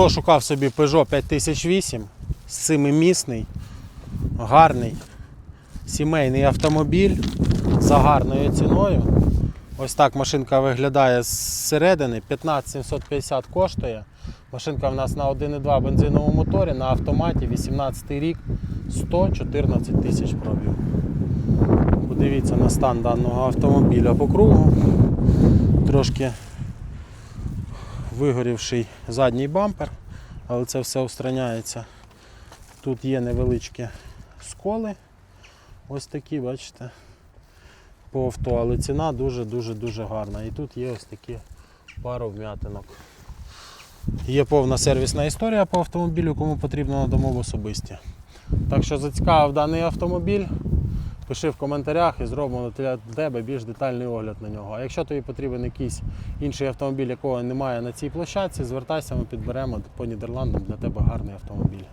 Хто шукав собі Peugeot 5008, семимісний, гарний, сімейний автомобіль за гарною ціною. Ось так машинка виглядає зсередини. 15750 коштує. Машинка в нас на 1,2 бензиновому моторі на автоматі 18 рік 114 тисяч пробіг. Подивіться на стан даного автомобіля по кругу. Трошки вигорівший задній бампер, але це все устраняється. Тут є невеличкі сколи. Ось такі, бачите, по авто, але ціна дуже-дуже-дуже гарна. І тут є ось такі пару вм'ятинок. Є повна сервісна історія по автомобілю, кому потрібно надамо в особисті. Так що зацікавив даний автомобіль, пиши в коментарях і зробимо для тебе більш детальний огляд на нього. А якщо тобі потрібен якийсь інший автомобіль, якого немає на цій площадці, звертайся, ми підберемо по Нідерландам для тебе гарний автомобіль.